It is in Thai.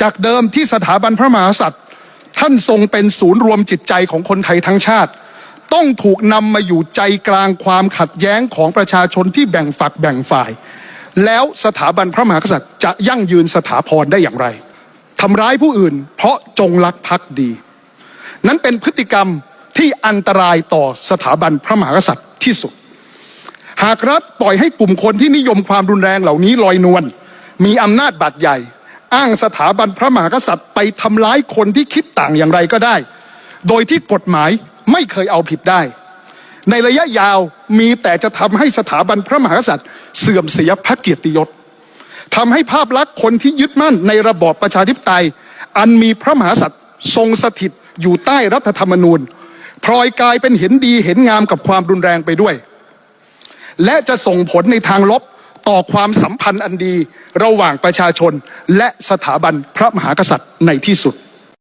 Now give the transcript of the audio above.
จากเดิมที่สถาบันพระมหากษัตริย์ ท่านทรงเป็นศูนย์รวมจิตใจของคนไทยทั้งชาติ ต้องถูกนำมาอยู่ใจกลางความขัดแย้งของประชาชนที่แบ่งฝักแบ่งฝ่าย แล้วสถาบันพระมหากษัตริย์จะยั่งยืนสถาพรได้อย่างไรทำร้ายผู้อื่น เพราะจงรักภักดี นั้นเป็นพฤติกรรมที่อันตรายต่อสถาบันพระมหากษัตริย์ที่สุด หากรัฐปล่อยให้กลุ่มคนที่นิยมความรุนแรงเหล่านี้ลอยนวลมีอำนาจบาดใหญ่ อ้างสถาบันพระมหากษัตริย์ไปทำร้ายคนที่คิดต่างอย่างไรก็ได้ โดยที่กฎหมายไม่เคยเอาผิดได้ ในระยะยาวมีแต่จะทำให้สถาบันพระมหากษัตริย์ เสื่อมเสียพระเกียรติยศทำให้ภาพลักษณ์คนที่ยึดมั่นในระบอบประชาธิปไตย อันมีพระมหากษัตริย์ทรงสถิตอยู่ใต้รัฐธรรมนูญพลอยกลายเป็นเห็นดีเห็นงามกับความรุนแรงไปด้วย และจะส่งผลในทางลบ ต่อความสัมพันธ์อันดีระหว่างประชาชนและสถาบันพระมหากษัตริย์ในที่สุด